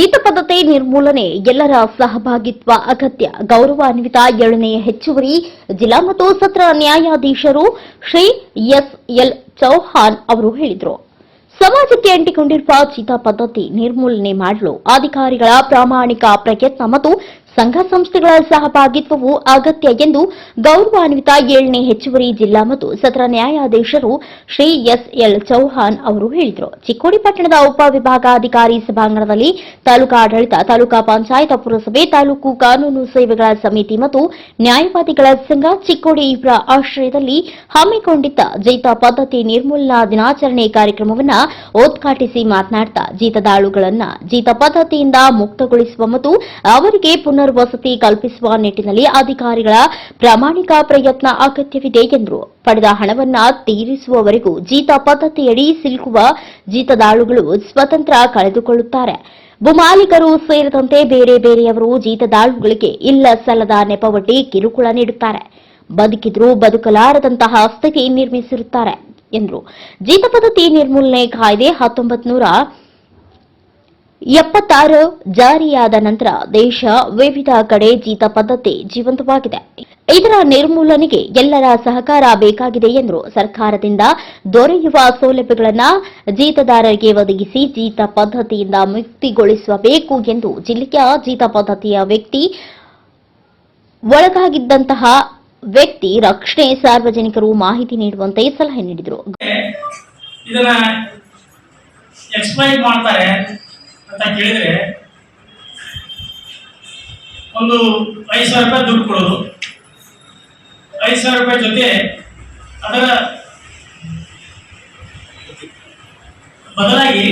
ಜೀತ ಪದ್ಧತಿ ನಿರ್ಮೂಲನೆ, ಎಲ್ಲರ ಸಹಭಾಗಿತ್ವ ಅಗತ್ಯ. ಗೌರವಾನ್ವಿತ ಏಳನೆಯ ಹೆಚ್ಚುವರಿ. ಜಿಲ್ಲಾ ಮತ್ತು ಸತ್ರ ನ್ಯಾಯಾಧೀಶರು ಶ್ರೀ ಎಸ್ ಎಲ್ ಚೌಹಾನ್ ಅವರು ಹೇಳಿದರು. ಸಮಾಜಕ್ಕೆ ಅಂಟಿಕೊಂಡಿರುವ ಚೀತಾ ಪದ್ಧತಿ ನಿರ್ಮೂಲನೆ ಮಾಡಲು ಅಧಿಕಾರಿಗಳ ಪ್ರಾಮಾಣಿಕ ಪ್ರಯತ್ನ ಮತ್ತು ಸಂಘ ಸಂಸ್ಥೆಗಳ ಸಹಭಾಗಿತ್ವವು ಅಗತ್ಯ ಎಂದು ಗೌರವಾನ್ವಿತ ಏಳನೇ ಹೆಚ್ಚುವರಿ ಜಿಲ್ಲಾ ಮತ್ತು ಸತ್ರ ನ್ಯಾಯಾಧೀಶರು ಶ್ರೀ ಎಸ್ ಎಲ್ ಚೌಹಾನ್ ಅವರು ಹೇಳಿದರು. ಚಿಕ್ಕೋಡಿ ಪಟ್ಟಣದ ಉಪವಿಭಾಗಾಧಿಕಾರಿ ಸಭಾಂಗಣದಲ್ಲಿ ತಾಲೂಕಾ ಆಡಳಿತ, ತಾಲೂಕಾ ಪಂಚಾಯತ್, ಪುರಸಭೆ, ತಾಲೂಕು ಕಾನೂನು ಸೇವೆಗಳ ಸಮಿತಿ ಮತ್ತು ನ್ಯಾಯವಾದಿಗಳ ಸಂಘ ಚಿಕ್ಕೋಡಿ ಇವರ ಆಶ್ರಯದಲ್ಲಿ ಹಮ್ಮಿಕೊಂಡಿದ್ದ ಜೈತ ಪದ್ಧತಿ ನಿರ್ಮೂಲನಾ ದಿನಾಚರಣೆ ಕಾರ್ಯಕ್ರಮವನ್ನು ಉದ್ಘಾಟಿಸಿ ಮಾತನಾಡ್ತಾ ಜೀತದಾಳುಗಳನ್ನು ಜೀತ ಪದ್ಧತಿಯಿಂದ ಮುಕ್ತಗೊಳಿಸುವ ಮತ್ತು ಅವರಿಗೆ ಪುನರ್ವಸತಿ ಕಲ್ಪಿಸುವ ನಿಟ್ಟಿನಲ್ಲಿ ಅಧಿಕಾರಿಗಳ ಪ್ರಾಮಾಣಿಕ ಪ್ರಯತ್ನ ಅಗತ್ಯವಿದೆ ಎಂದರು ಪಡೆದ ಹಣವನ್ನ ತೀರಿಸುವವರೆಗೂ ಜೀತ ಪದ್ಧತಿಯಡಿ ಸಿಲುಕುವ ಜೀತದಾಳುಗಳು ಸ್ವತಂತ್ರ ಕಳೆದುಕೊಳ್ಳುತ್ತಾರೆ. ಭೂಮಾಲೀಕರು ಸೇರಿದಂತೆ ಬೇರೆ ಬೇರೆಯವರು ಜೀತದಾಳುಗಳಿಗೆ ಇಲ್ಲ ಸಲ್ಲದ ನೆಪವಟ್ಟಿ ಕಿರುಕುಳ ನೀಡುತ್ತಾರೆ. ಬದುಕಿದ್ರೂ ಬದುಕಲಾರದಂತಹ ಸ್ಥಿತಿ ನಿರ್ಮಿಸಿರುತ್ತಾರೆ, ಎಂದರು. ಜೀತ ಪದ್ಧತಿ ನಿರ್ಮೂಲನೆ ಕಾಯ್ದೆ ಹತ್ತೊಂಬತ್ತು ನೂರ ಎಪ್ಪತ್ತಾರು ಜಾರಿಯಾದ ನಂತರ ದೇಶ ವಿವಿಧ ಕಡೆ ಜೀತ ಪದ್ಧತಿ ಜೀವಂತವಾಗಿದೆ. ಇದರ ನಿರ್ಮೂಲನೆಗೆ ಎಲ್ಲರ ಸಹಕಾರ ಬೇಕಾಗಿದೆ ಎಂದರು ಸರ್ಕಾರದಿಂದ ದೊರೆಯುವ ಸೌಲಭ್ಯಗಳನ್ನು ಜೀತದಾರರಿಗೆ ಒದಗಿಸಿ ಜೀತ ಪದ್ಧತಿಯಿಂದ ಮುಕ್ತಿಗೊಳಿಸಬೇಕು ಎಂದು ಜಿಲ್ಲೆಯ ಜೀತ ಪದ್ಧತಿಯ ವ್ಯಕ್ತಿ, ಒಳಗಾಗಿದ್ದಂತಹ ವ್ಯಕ್ತಿ ರಕ್ಷಣೆ ಸಾರ್ವಜನಿಕರು ಮಾಹಿತಿ ನೀಡುವಂತೆ ಸಲಹೆ ನೀಡಿದರು. ಅಂತ ಕೇಳಿದ್ರೆ ಒಂದು ಐದು ಸಾವಿರ ರೂಪಾಯಿ ದುಡ್ಡು ಕೊಡೋದು. ಐದು ಸಾವಿರ ರೂಪಾಯಿ ಜೊತೆ ಅದರ ಬದಲಾಗಿ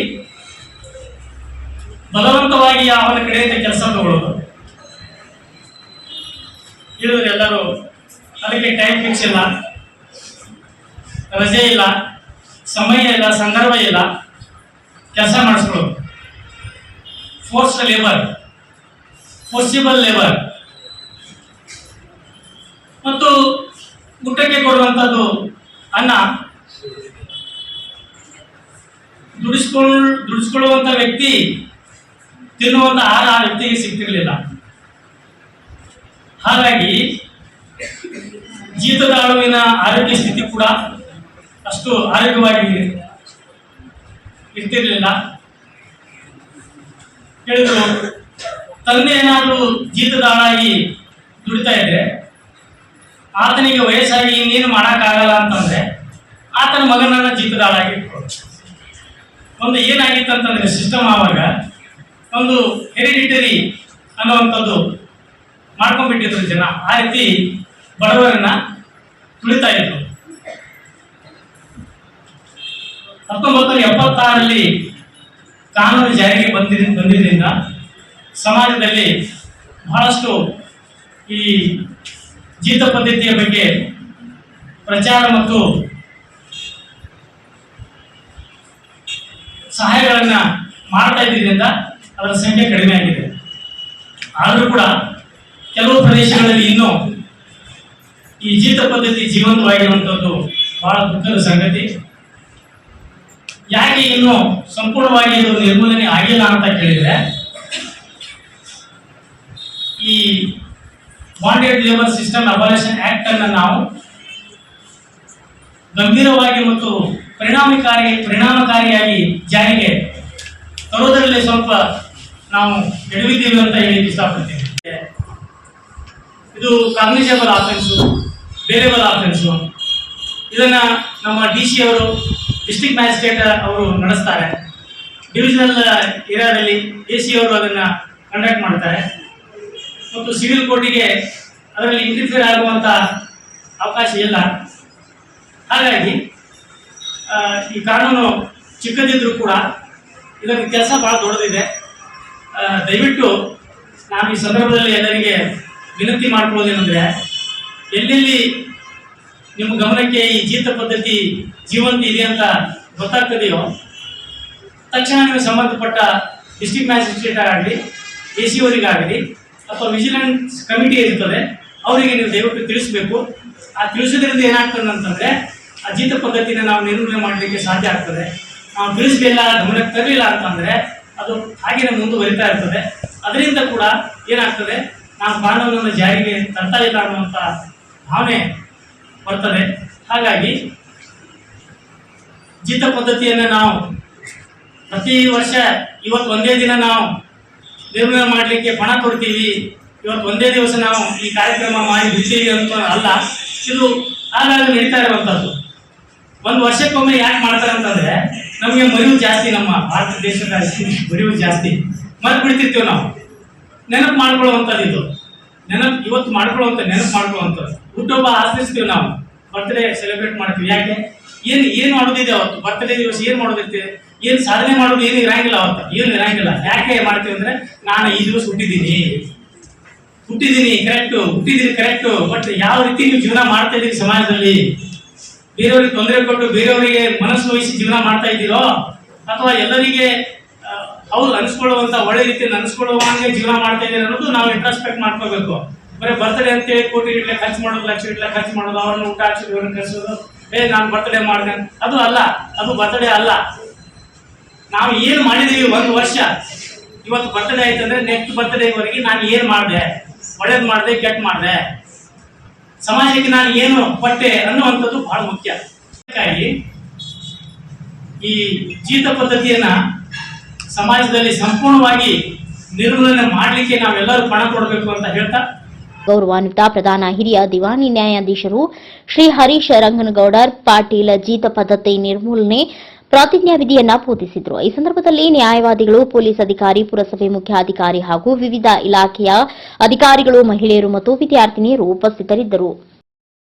ಬಲವಂತವಾಗಿ ಅವನ ಕಡೆಯಿಂದ ಕೆಲಸ ತಗೊಳ್ಳೋದು. ಹೇಳಿದ್ರೆ ಎಲ್ಲರೂ ಅದಕ್ಕೆ ಟೈಮ್ ಫಿಕ್ಸ್ ಇಲ್ಲ, ರಜೆ ಇಲ್ಲ, ಸಮಯ ಇಲ್ಲ, ಸಂದರ್ಭ ಇಲ್ಲ, ಕೆಲಸ ಮಾಡಿಸ್ಕೊಳ್ಳೋದು. ಫೋರ್ಸ್ ಲೇಬರ್ ಫೋರ್ಸಿಬಲ್ ಲೇಬರ್ ಮತ್ತು ಊಟಕ್ಕೆ ಕೊಡುವಂಥದ್ದು ಅನ್ನ. ದುಡಿಸ್ಕೊಳ್ಳ ದುಡಿಸ್ಕೊಳ್ಳುವಂಥ ವ್ಯಕ್ತಿ ತಿನ್ನುವಂಥ ಆಹಾರ ಆ ವ್ಯಕ್ತಿಗೆ ಸಿಗ್ತಿರ್ಲಿಲ್ಲ. ಹಾಗಾಗಿ ಜೀತದಾಳುವಿನ ಆರೋಗ್ಯ ಸ್ಥಿತಿ ಕೂಡ ಅಷ್ಟು ಆರೋಗ್ಯವಾಗಿ ಇರ್ತಿರ್ಲಿಲ್ಲ. ಹೇಳಿದ್ರು ತಂದೆ ಏನಾದರೂ ಜೀತದಾಳಾಗಿ ದುಡಿತಾ ಇದ್ರೆ, ಆತನಿಗೆ ವಯಸ್ಸಾಗಿ ಇನ್ನೇನು ಮಾಡೋಕ್ಕಾಗಲ್ಲ ಅಂತಂದ್ರೆ, ಆತನ ಮಗನನ್ನ ಜೀತದಾಳಾಗಿ. ಒಂದು ಏನಾಗಿತ್ತು ಅಂತಂದ್ರೆ ಸಿಸ್ಟಮ್ ಆವಾಗ ಒಂದು ಹೆರಿಡಿಟರಿ ಅನ್ನುವಂಥದ್ದು ಮಾಡ್ಕೊಂಡ್ಬಿಟ್ಟಿದ್ರು ಜನ ಆ ರೀತಿ ಬಡವರನ್ನ ತುಳಿತಾ ಇದ್ರು ಹತ್ತೊಂಬತ್ತು ಎಪ್ಪತ್ತಾರಲ್ಲಿ ಕಾನೂನು ಜಾರಿಗೆ ಬಂದಿದ್ದ ಬಂದಿದ್ದರಿಂದ ಸಮಾಜದಲ್ಲಿ ಬಹಳಷ್ಟು ಈ ಜೀತ ಪದ್ಧತಿಯ ಬಗ್ಗೆ ಪ್ರಚಾರ ಮತ್ತು ಸಹಾಯಗಳನ್ನು ಮಾಡ್ತಾ ಇದ್ದರಿಂದ ಅದರ ಸಂಖ್ಯೆ ಕಡಿಮೆ ಆಗಿದೆ. ಆದರೂ ಕೂಡ ಕೆಲವು ಪ್ರದೇಶಗಳಲ್ಲಿ ಇನ್ನೂ ಈ ಜೀತ ಪದ್ಧತಿ ಜೀವಂತವಾಗಿರುವಂಥದ್ದು ಬಹಳ ದುಃಖದ ಸಂಗತಿ. ಯಾಕೆ ಇನ್ನು ಸಂಪೂರ್ಣವಾಗಿ ಇದು ನಿರ್ಮೂಲನೆ ಆಗಿಲ್ಲ ಅಂತ ಕೇಳಿದ್ರೆ, ಈ bonded labour system abolition act ಅನ್ನು ನಾವು ಗಂಭೀರವಾಗಿ ಮತ್ತು ಪರಿಣಾಮಕಾರಿ, ಪರಿಣಾಮಕಾರಿಯಾಗಿ ಜಾರಿಗೆ ತರೋದರಲ್ಲಿ ಸ್ವಲ್ಪ ನಾವು ಎಡವಿದ್ದೀವಿ ಅಂತ ಹೇಳಿ ಇಷ್ಟಪಡ್ತೀವಿ ಇದು ಕಾಗ್ನಿಜಬಲ್ ಆಫೆನ್ಸು ಬೇರೆಬಲ್ ಆಫೆನ್ಸು ಇದನ್ನು ನಮ್ಮ ಡಿ ಸಿ ಅವರು ಡಿಸ್ಟ್ರಿಕ್ಟ್ ಮ್ಯಾಜಿಸ್ಟ್ರೇಟ್ ಅವರು ನಡೆಸ್ತಾರೆ. ಡಿವಿಷನಲ್ ಏರಿಯಾದಲ್ಲಿ ಎ ಸಿ ಅವರು ಅದನ್ನು ಕಂಡಕ್ಟ್ ಮಾಡ್ತಾರೆ. ಮತ್ತು ಸಿವಿಲ್ ಕೋರ್ಟಿಗೆ ಅದರಲ್ಲಿ ಇಂಟರ್ಫಿಯರ್ ಆಗುವಂಥ ಅವಕಾಶ ಇಲ್ಲ. ಹಾಗಾಗಿ ಈ ಕಾನೂನು ಚಿಕ್ಕದಿದ್ದರೂ ಕೂಡ ಇದಕ್ಕೆ ಕೆಲಸ ಬಹಳ ದೊಡ್ಡದಿದೆ. ದಯವಿಟ್ಟು ನಾನು ಈ ಸಂದರ್ಭದಲ್ಲಿ ಎಲ್ಲರಿಗೆ ವಿನಂತಿ ಮಾಡ್ಕೊಳ್ಳೋದೇನೆಂದರೆ, ಎಲ್ಲೆಲ್ಲಿ ನಿಮ್ಮ ಗಮನಕ್ಕೆ ಈ ಜೀತ ಪದ್ಧತಿ ಜೀವಂತ ಇದೆ ಅಂತ ಗೊತ್ತಾಗ್ತದೆಯೋ? ತಕ್ಷಣ ನೀವು ಸಂಬಂಧಪಟ್ಟ ಡಿಸ್ಟ್ರಿಕ್ಟ್ ಮ್ಯಾಜಿಸ್ಟ್ರೇಟ್ ಆಗಲಿ ಎ ಸಿ ಅವರಿಗಾಗಲಿ ಅಥವಾ ವಿಜಿಲೆನ್ಸ್ ಕಮಿಟಿ ಇರ್ತದೆ, ಅವರಿಗೆ ನೀವು ದಯವಿಟ್ಟು ತಿಳಿಸಬೇಕು. ಆ ತಿಳಿಸೋದ್ರಿಂದ ಏನಾಗ್ತದೆ ಅಂತಂದರೆ, ಆ ಜೀತ ಪದ್ಧತಿನ ನಾವು ನಿರ್ಮೂಲನೆ ಮಾಡಲಿಕ್ಕೆ ಸಾಧ್ಯ ಆಗ್ತದೆ. ನಾವು ತಿಳಿಸಲಿಲ್ಲ, ಗಮನಕ್ಕೆ ತರಲಿಲ್ಲ ಅಂತಂದರೆ, ಅದು ಹಾಗೆಯೇ ಮುಂದುವರಿತಾ ಇರ್ತದೆ. ಅದರಿಂದ ಕೂಡ ಏನಾಗ್ತದೆ, ನಾವು ಕಾನೂನನ್ನು ಜಾರಿಗೆ ತರ್ತಾ ಇಲ್ಲ ಅನ್ನುವಂಥ ಭಾವನೆ ಬರ್ತದೆ. ಹಾಗಾಗಿ ಜಿತ ಪದ್ಧತಿಯನ್ನು ನಾವು ಪ್ರತಿ ವರ್ಷ ಇವತ್ತು ಒಂದೇ ದಿನ ನಾವು ನಿರ್ಮೂಲನೆ ಮಾಡಲಿಕ್ಕೆ ಪಣ ಕೊಡ್ತೀವಿ. ಇವತ್ತು ಒಂದೇ ದಿವಸ ನಾವು ಈ ಕಾರ್ಯಕ್ರಮ ಮಾಡಿ ಬಿಡ್ತೀವಿ ಅಂತ ಅಲ್ಲ, ಇದು ಆಗಾಗ ನಡೀತಾ ಇರುವಂಥದ್ದು ಒಂದು ವರ್ಷಕ್ಕೊಮ್ಮೆ ಯಾಕೆ ಮಾಡ್ತಾರೆ ಅಂತಂದ್ರೆ, ನಮಗೆ ಮರಿವು ಜಾಸ್ತಿ ನಮ್ಮ ಭಾರತ ದೇಶದ ಮರಿವು ಜಾಸ್ತಿ. ಮರ್ತು ಬಿಡ್ತಿರ್ತೀವಿ ನಾವು. ನೆನಪು ಮಾಡ್ಕೊಳ್ಳುವಂಥದ್ದು ಇದು. ನೆನಪು ಇವತ್ತು ಮಾಡ್ಕೊಳ್ಳುವಂತ, ನೆನಪು ಅಂತ. ಹುಟ್ಟುಹಬ್ಬ ಆಚರಿಸ್ತೀವಿ ನಾವು. ಬರ್ತ್ಡೇ ಸೆಲೆಬ್ರೇಟ್ ಮಾಡ್ತೀವಿ. ಯಾಕೆ? ಏನು ಏನು ಮಾಡೋದಿದೆ ಅವತ್ತು? ಬರ್ತ್ಡೇ ದಿವಸ ಏನು ಮಾಡೋದಿರ್ತೀವಿ ಏನು ಸಾಧನೆ ಮಾಡೋದು? ಏನು ಇರಂಗಿಲ್ಲ ಅವತ್ತು. ಏನು ಇರಂಗಿಲ್ಲ. ಯಾಕೆ ಮಾಡ್ತೀವಿ ಅಂದ್ರೆ, ನಾನು ಈ ದಿವಸ ಹುಟ್ಟಿದ್ದೀನಿ. ಹುಟ್ಟಿದ್ದೀನಿ ಕರೆಕ್ಟು ಹುಟ್ಟಿದ್ದೀನಿ ಕರೆಕ್ಟು ಬಟ್ ಯಾವ ರೀತಿ ನೀವು ಜೀವನ ಮಾಡ್ತಾ ಇದ್ದೀರಿ ಸಮಾಜದಲ್ಲಿ? ಬೇರೆಯವ್ರಿಗೆ ತೊಂದರೆ ಕೊಟ್ಟು, ಬೇರೆಯವರಿಗೆ ಮನಸ್ಸು ವಹಿಸಿ ಜೀವನ ಮಾಡ್ತಾ ಇದ್ದೀರೋ? ಅಥವಾ ಎಲ್ಲರಿಗೆ ಅವ್ರು ಅನ್ಸ್ಕೊಳ್ಳುವಂತ ಒಳ್ಳೆ ರೀತಿಯಲ್ಲಿ ಅನ್ಸ್ಕೊಳ್ಳುವಂಗೆ ಜೀವನ ಮಾಡ್ತಾ ಇದ್ದೀರಿ ಅನ್ನೋದು ನಾವು ಇಂಟ್ರಾಸ್ಪೆಕ್ಟ್ ಮಾಡ್ಕೋಬೇಕು ಬರೀ ಬರ್ತಡೇ ಅಂತೇಳಿ ಕೋಟಿ ಗಿಟ್ಲೆ ಖರ್ಚು ಮಾಡೋದು, ಲಕ್ಷ ಗಿಟ್ಲೆ ಖರ್ಚು ಮಾಡೋದು, ಅವ್ರನ್ನ ಊಟ ಹಾಕ್ಸೋದು, ಇವ್ರನ್ನ ಕರ್ಸೋದು. ಏ, ನಾನು ಬರ್ತಡೇ ಮಾಡಿದೆ ಅದು ಅಲ್ಲ, ಅದು ಬರ್ತಡೇ ಅಲ್ಲ. ನಾವು ಏನು ಮಾಡಿದೀವಿ ಒಂದು ವರ್ಷ. ಇವತ್ತು ಬರ್ತಡೇ ಆಯ್ತು ಅಂದ್ರೆ ನೆಕ್ಸ್ಟ್ ಬರ್ತಡೇವರೆಗೆ ನಾನು ಏನು ಮಾಡಿದೆ? ಒಳ್ಳೇದು ಮಾಡಿದೆ, ಕೆಟ್ಟ ಮಾಡಿದೆ? ಸಮಾಜಕ್ಕೆ ನಾನು ಏನು ಪಟ್ಟೆ ಅನ್ನುವಂಥದ್ದು ಬಹಳ ಮುಖ್ಯ. ಅದಕ್ಕಾಗಿ ಈ ಜೀತ ಪದ್ಧತಿಯನ್ನ ಸಮಾಜದಲ್ಲಿ ಸಂಪೂರ್ಣವಾಗಿ ನಿರ್ಮೂಲನೆ ಮಾಡಲಿಕ್ಕೆ ನಾವೆಲ್ಲರೂ ಪಣ ಕೊಡಬೇಕು ಅಂತ ಹೇಳ್ತಾ ಗೌರವಾನ್ವಿತ ಪ್ರಧಾನ ಹಿರಿಯ ದಿವಾನಿ ನ್ಯಾಯಾಧೀಶರು ಶ್ರೀ ಹರೀಶ್ ರಂಗನಗೌಡರ್ ಪಾಟೀಲ ಜೀತ ಪದ್ಧತಿ ನಿರ್ಮೂಲನೆ ಪ್ರಾತಿಜ್ಞಾ ವಿಧಿಯನ್ನ ಬೋಧಿಸಿದ್ರು ಈ ಸಂದರ್ಭದಲ್ಲಿ ನ್ಯಾಯವಾದಿಗಳು, ಪೊಲೀಸ್ ಅಧಿಕಾರಿ, ಪುರಸಭೆ ಮುಖ್ಯಾಧಿಕಾರಿ ಹಾಗೂ ವಿವಿಧ ಇಲಾಖೆಯ ಅಧಿಕಾರಿಗಳು, ಮಹಿಳೆಯರು ಮತ್ತು ವಿದ್ಯಾರ್ಥಿನಿಯರು ಉಪಸ್ಥಿತರಿದ್ದರು.